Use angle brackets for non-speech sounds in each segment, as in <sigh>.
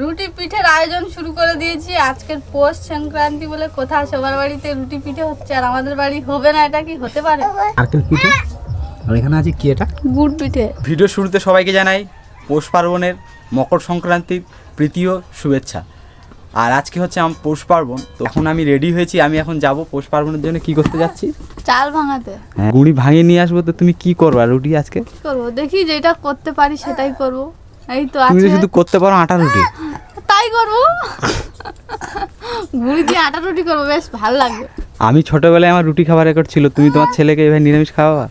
রুটি পিঠের আয়োজন শুরু করে দিয়েছি। আজকের পৌষ সংক্রান্তি বলে কোথাও সবার বাড়িতে রুটি পিঠে হচ্ছে আর আমাদের বাড়ি হবে না এটা কি হতে পারে? নারকেল পিঠে? আর এখানে আছে কি এটা? গুড় পিঠে। ভিডিও শুরুতে সবাইকে জানাই পৌষ পার্বণের মকর সংক্রান্তির প্রীতীয় শুভেচ্ছা। আর আজকে হচ্ছে আমার পৌষ পার্বণ তখন আমি রেডি হয়েছি আমি এখন যাব পৌষ পার্বণের জন্য কি করতে যাচ্ছি? চাল ভাঙাতে। হ্যাঁ গুড়ি ভাঙিয়ে নিয়ে আসব তো তুমি কি করবা রুটি আজকে? কি করব? দেখি যেটা করতে পারি সেটাই করব। এই তো তুমি শুধু করতে পারো আটা রুটি। তাই করব? গুড়ি দিয়ে আটা রুটি করব বেশ ভালো লাগবে। আমি ছোটবেলায় আমার রুটি খাবার রেকর্ড ছিল তুমি তোমার ছেলেকে এভাবে নিরামিষ খাওয়াবা?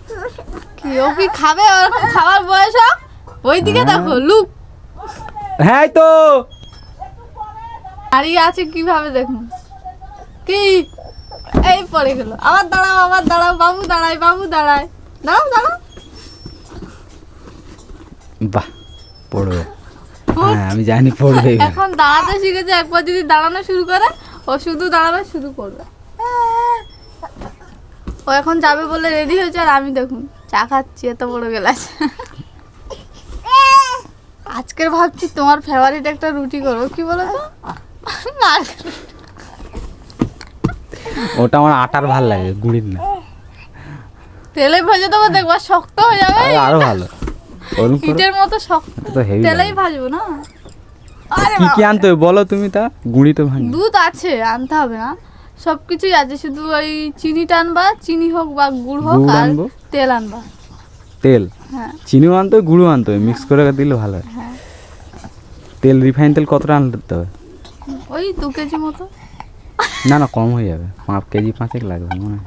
কি ও কি খাবে? ওরকম খাবার বয়স হোক? ওইদিকে দেখো লুক। হ্যাঁ তো। দাঁড়িয়ে আছে কীভাবে দেখুন। কি? এই পড়ে গেল। আবার দাঁড়াও আবার দাঁড়াও। বাবু দাঁড়াই বাবু দাঁড়ায়। দাঁড়াও দাঁড়াও। বাহ। পড়বে। হ্যাঁ আমি জানি পড়বে। এখন দাঁড়াতে শিখেছে একবার যদি দাঁড়ানো শুরু করে ও শুধু দাঁড়াবে শুধু করবে। ও এখন যাবে বলে রেডি হয়েছে আর আমি দেখুন চা খাচ্ছি এত বড় গেলাস। আজকের ভাবছি তোমার ফেভারিট একটা রুটি করব কি বলো তো ওটা আমার আটার ভালো লাগে গুড়ির না। তেলে ভেজে দেবো দেখবা শক্ত হয়ে যাবে। আরও ভালো। হিটের মতো শক্ত তো হেভি তেলেই ভাজবো না? আরে কি কি আনতে হবে বলো তুমি তা? গুড়ি তো ভাঙি দুধ আছে আনতে হবে না। সব কিছুই আছে শুধু ওই চিনিটা আনবা চিনি হোক বা গুড় হোক আর আনব। তেল আনবা। তেল? হ্যাঁ। চিনিও আনতে হবে গুঁড়ো আনতে হবে মিক্স করে দিলে ভালো হয়। হ্যাঁ। তেল রিফাইন তেল কতটা আনতে হবে? ওই দু কেজি মতো। না না কম হয়ে যাবে। পাঁচ কেজি পাঁচেক লাগবে মনে হয়।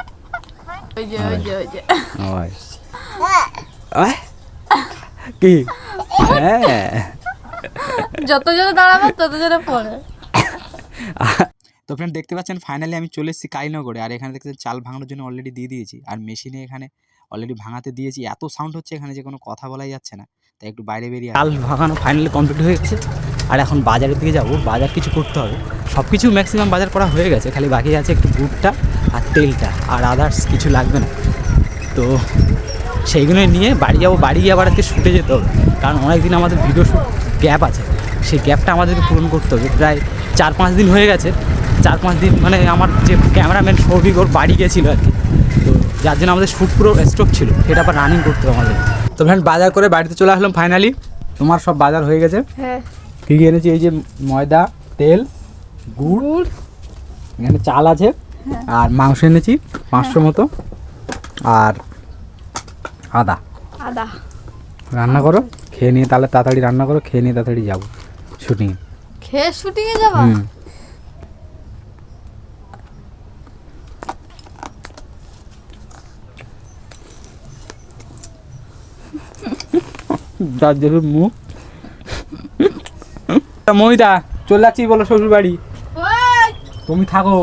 ওই যে ওই যে ওই যে। ওই। কি? হ্যাঁ। যত জোরে দাঁড়াবে তত জোরে পড়ে। তো ফ্রেন্ড দেখতে পাচ্ছেন ফাইনালি আমি চলে এসেছি কালীনগরে আর এখানে দেখতে চাল ভাঙানোর জন্য অলরেডি দিয়ে দিয়েছি আর মেশিনে এখানে অলরেডি ভাঙাতে দিয়েছি। এত সাউন্ড হচ্ছে এখানে যে কোনো কথা বলাই যাচ্ছে না তাই একটু বাইরে বেরিয়ে চাল ভাঙানো ফাইনালি কমপ্লিট হয়ে গেছে আর এখন বাজারের দিকে যাব বাজার কিছু করতে হবে। সব কিছু ম্যাক্সিমাম বাজার করা হয়ে গেছে খালি বাকি আছে একটু গুড়টা আর তেলটা আর আদার্স কিছু লাগবে না। তো সেইগুলো নিয়ে বাড়ি যাব বাড়ি গিয়ে আবার আজকে শুটে যেতে হবে। কারণ অনেক দিন আমাদের ভিডিও শ্যুট গ্যাপ আছে। সেই গ্যাপটা আমাদেরকে পূরণ করতে হবে। প্রায় চার পাঁচ দিন হয়ে গেছে। চার পাঁচ দিন মানে আমার যে ক্যামেরাম্যান সৌভিক ওর বাড়ি গিয়েছিল আর কি। তো যার জন্য আমাদের শ্যুট পুরো স্টপ ছিল। সেটা আবার রানিং করতে হবে আমাদের। তো ফ্রেন্ড বাজার করে বাড়িতে চলে আসলাম ফাইনালি তোমার সব বাজার হয়ে গেছে? হ্যাঁ। কী কী এনেছি? এই যে ময়দা তেল গুড় এখানে চাল আছে। আর মাংস এনেছি পাঁচশো মতো। আর আদা। আদা। রান্না করো খেয়ে নিয়ে তাহলে তাড়াতাড়ি রান্না করো খেয়ে নিয়ে তাড়াতাড়ি যাব শুটিং খেয়ে শুটিংয়ে যাবা? হুম। যার যেরকম মুখ। মহিদা চলে যাচ্ছি বলো শ্বশুর বাড়ি ওই, তুমি থাকো।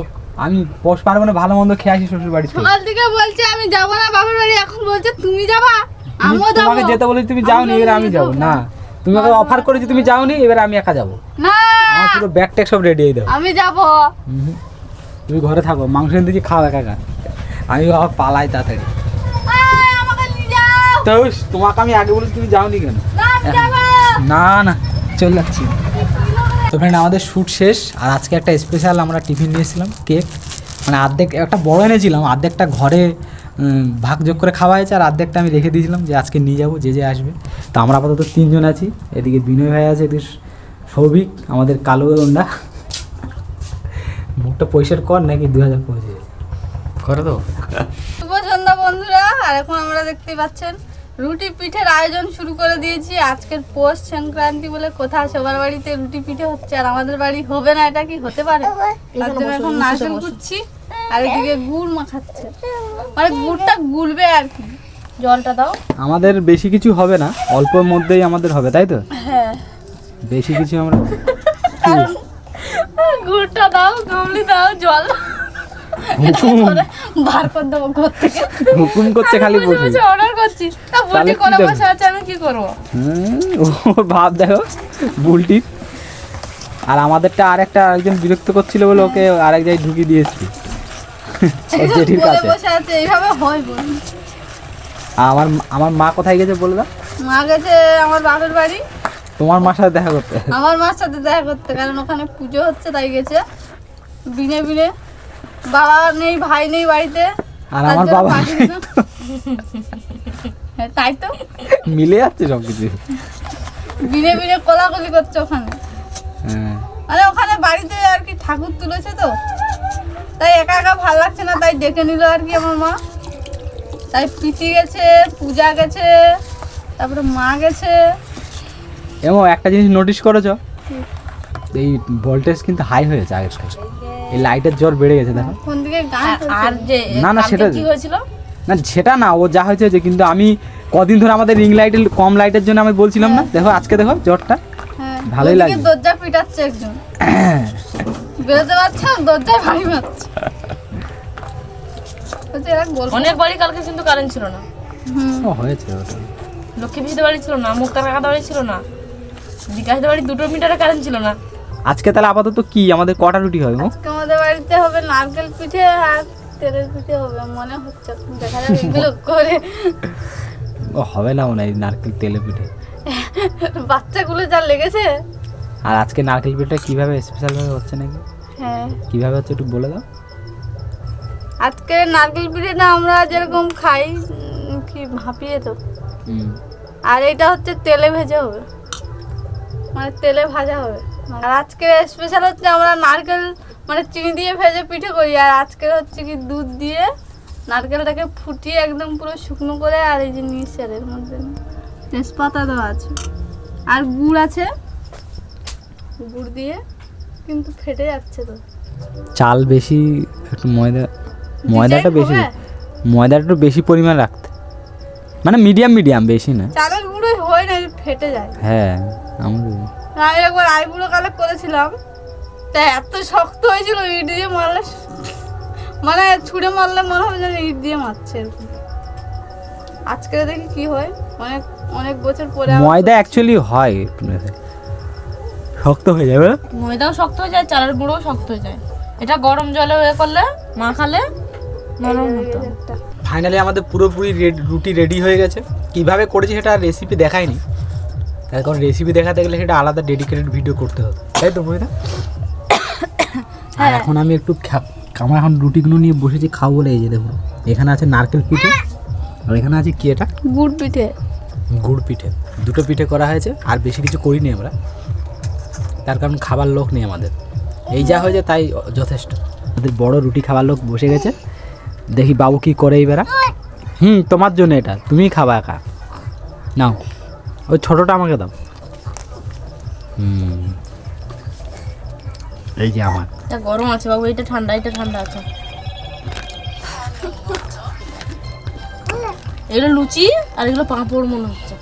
আমি পোষ পারব না ভালো মন্দ খেয়ে আসি শ্বশুর বাড়ি থেকে সকাল থেকে বলছে আমি যাব না বাবার বাড়ি। এখন বলছে তুমি যাবা? আমিও যাব। তোমাকে যেতে বলে তুমি যাওনি এবার আমি যাব। না তুমি আমাকে অফার করেছি তুমি যাওনি এবার আমি একা যাব। না। আমার পুরো ব্যাগ ট্যাগ সব রেডি হয়ে দেবো আমি যাব। তুমি ঘরে থাকো মাংস এনে দিচ্ছি খাও একা একা। আমি আবার পালাই তাড়াতাড়ি। যাও। তো তোমাকে আমি আগে বলেছি তুমি কেন? না যাব। না না চলে যাচ্ছি। তো ফ্রেন্ড আমাদের শ্যুট শেষ আর আজকে একটা স্পেশাল আমরা টিফিন নিয়েছিলাম কেক মানে অর্ধেক একটা বড় এনেছিলাম অর্ধেকটা ঘরে ভাগ যোগ করে খাওয়া হয়েছে আর অর্ধেকটা আমি রেখে দিয়েছিলাম যে আজকে নিয়ে যাব যে যে আসবে। তো আমরা আপাতত তিনজন আছি এদিকে বিনয় ভাই আছে এদিকে সৌভিক আমাদের কালো গন্ডা মুখটা পয়সার কর নাকি দু হাজার পঁচিশ। করে তো। শুভ সন্ধ্যা বন্ধুরা আর এখন আমরা দেখতে পাচ্ছেন রুটি পিঠের আয়োজন শুরু করে দিয়েছি। আজকের পৌষ সংক্রান্তি বলে কোথাও সবার বাড়িতে রুটি পিঠে হচ্ছে আর আমাদের বাড়ি হবে না এটা কি হতে পারে? তার জন্য এখন নারকেল কুচ্ছি আর এদিকে গুড় মাখাচ্ছে। মানে গুড়টা গুলবে আর কি। জলটা দাও। আমাদের বেশি কিছু হবে না অল্পর মধ্যেই আমাদের হবে তাই তো? হ্যাঁ। বেশি কিছু আমরা গুড়টা দাও গমলি দাও জল। হুকুম <laughs> বার করে দেবো ঘর থেকে। হুকুম করছে খালি বসে অর্ডার করছি। তা আছে আমি কি করব? ওর ভাব দেখো বুলটি। আর আমাদেরটা আরেকটা আরেকজন বিরক্ত করছিল বলে ওকে আরেক জায়গায় ঢুকিয়ে দিয়েছি জেঠির কাছে। এইভাবে হয় আর আমার আমার মা কোথায় গেছে বলে দাও। মা গেছে আমার বাপের বাড়ি। তোমার মার সাথে দেখা করতে। আমার মার সাথে দেখা করতে কারণ ওখানে পুজো হচ্ছে তাই গেছে। বিনে বিনে বাবা নেই ভাই নেই বাড়িতে। আর আমার বাবা হ্যাঁ, তাই তো। মিলে যাচ্ছে সব কিছু বিনে বিনে কোলাকুলি করছে ওখানে। মানে ওখানে বাড়িতে আর কি ঠাকুর তুলেছে তো। তাই একা একা ভালো লাগছে না তাই ডেকে নিল আর কি আমার মা। তাই প্রীতি গেছে পূজা গেছে তারপরে মা গেছে। এবং একটা জিনিস নোটিস করেছ? এই ভোল্টেজ কিন্তু হাই হয়েছে আগের থেকে। এই লাইটের জোর বেড়ে গেছে দেখো। কোন দিকে আর যে না, না, সেটা- কি হয়েছিল? না সেটা না ও যা হয়েছে হয়েছে, কিন্তু আমি কদিন ধরে আমাদের রিং লাইটের কম লাইটের জন্য আমি বলছিলাম না। দেখো আজকে দেখো জ্বরটা। হ্যাঁ ভালোই লাগছে। দরজা পিটাচ্ছে একজন। <clears throat> বেরোতে পারছে না দরজায় ভারী মারছে। অনেক বাড়ি কালকে কিন্তু কারেন্ট ছিল না। হুম। হয়েছে ওটা। লক্ষ্মী পিসিতে বাড়ি ছিল না মুক্তার কাকাতে বাড়ি ছিল না। বিকাশদের বাড়ি দুটো মিটারে কারেন্ট ছিল না। আজকে তাহলে আপাতত কি? আমাদের কটা রুটি হবে? আজকে আমাদের বাড়িতে হবে নারকেল পিঠে আর তেলের পিঠে হবে মনে হচ্ছে। দেখা যাবে <laughs> এগুলো করে। ও হবে না মনে হয় নারকেল তেলে পিঠে। বাচ্চাগুলো যা লেগেছে। আর আজকে নারকেল পিঠে কীভাবে স্পেশাল ভাবে হচ্ছে নাকি? হ্যাঁ। কীভাবে হচ্ছে একটু বলে দাও। আজকে নারকেল পিঠেটা আমরা যেরকম খাই কি ভাপিয়ে তো। আর এটা হচ্ছে তেলে ভেজে হবে। মানে তেলে ভাজা হবে। আর আজকে স্পেশাল হচ্ছে আমরা নারকেল মানে চিনি দিয়ে ভেজে পিঠে করি। আর আজকে হচ্ছে কি দুধ দিয়ে নারকেলটাকে ফুটিয়ে একদম পুরো শুকনো করে আর এই যে এর মধ্যে তেজপাতা দেওয়া আছে। আর গুড় আছে। গুড় দিয়ে কিন্তু ফেটে যাচ্ছে তো। চাল বেশি একটু ময়দা ময়দাটা বেশি। ময়দাটা একটু বেশি পরিমাণ রাখতে। মানে মিডিয়াম মিডিয়াম বেশি না। চালের গুঁড়োই হয় না ফেটে যায়। হ্যাঁ আমাদের আমি একবার আইবুড়ো কালে করেছিলাম। তা এত শক্ত হয়েছিল ইট দিয়ে মারলে মানে ছুঁড়ে মারলে মনে হবে যেন ইট দিয়ে মারছে এরকম আজকে দেখি কি হয়। অনেক অনেক বছর পরে ময়দা অ্যাকচুয়ালি হয়। শক্ত হয়ে যাবে। ময়দাও শক্ত হয়ে যায় চালের গুঁড়োও শক্ত হয়ে যায়। এটা গরম জলে এ করলে মাখালে নরম হতো। ফাইনালি আমাদের পুরোপুরি রুটি রেডি হয়ে গেছে। কীভাবে করেছি সেটা রেসিপি দেখায়নি তার কারণ রেসিপি দেখাতে গেলে সেটা আলাদা ডেডিকেটেড ভিডিও করতে হতো তাই তো বইটা আর এখন আমি একটু আমার এখন রুটিগুলো নিয়ে বসেছি খাব বলে এই যে দেখুন। এখানে আছে নারকেল পিঠে আর এখানে আছে কি এটা? গুড় পিঠে। গুড় পিঠে। দুটো পিঠে করা হয়েছে আর বেশি কিছু করিনি আমরা। তার কারণ খাবার লোক নেই আমাদের। এই যা হয়েছে তাই যথেষ্ট। আমাদের বড় রুটি খাবার লোক বসে গেছে। দেখি বাবু কি করে এইবারা হুম তোমার জন্য এটা। তুমিই খাবা একা। নাও। ওই ছোটোটা আমাকে দাও। হুম এই যে আমার। এটা গরম আছে বাবু এটা ঠান্ডা এটা ঠান্ডা আছে। এগুলো লুচি আর এগুলো পাঁপড় মনে হচ্ছে।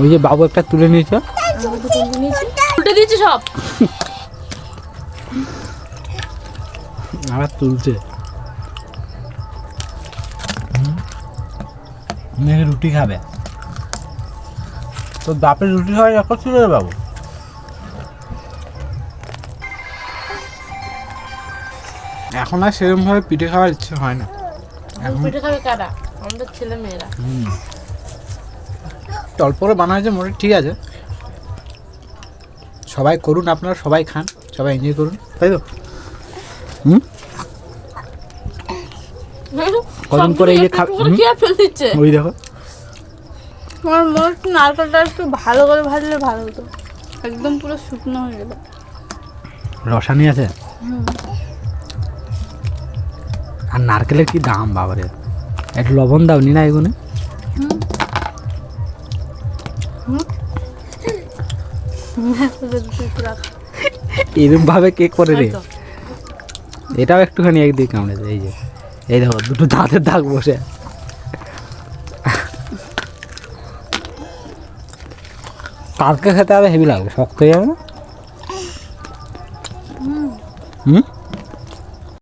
ওই যে বাবু একটা তুলে নিয়েছে তুলে নিয়েছি। উল্টে দিয়েছি সব। আবার তুলছে। মেয়ে রুটি খাবে। তো বাপের রুটি খাওয়া এখন ছিল বাবু। এখন আর সেরকমভাবে পিঠে খাওয়ার ইচ্ছে হয় না। পিঠে খাবে কারা? আমাদের ছেলে মেয়েরা। অল্প করে বানা হয়েছে মোটে ঠিক আছে। সবাই করুন আপনারা সবাই খান সবাই এনজয় করুন তাই তো? হুম? কদিন করে এই যে খা- একটু করে হুম? খেয়ে ফেল দিচ্ছে ওই দেখো। আমার মনে হচ্ছে নারকেলটা একটু ভালো করে ভাজলে ভালো হতো। একদম পুরো শুকনো হয়ে গেল। রসানি আছে? আর নারকেলের কি দাম বাবারে? একটু লবণ দাও নি না এগুলো এরকম ভাবে কেক করে রে? এটাও একটুখানি একদিকে কামড়েছে এই যে। এই দেখো দুটো দাঁতের দাগ বসে। কালকে খেতে হবে হেভি লাগবে শক্ত হয়ে যাবে না? হুম?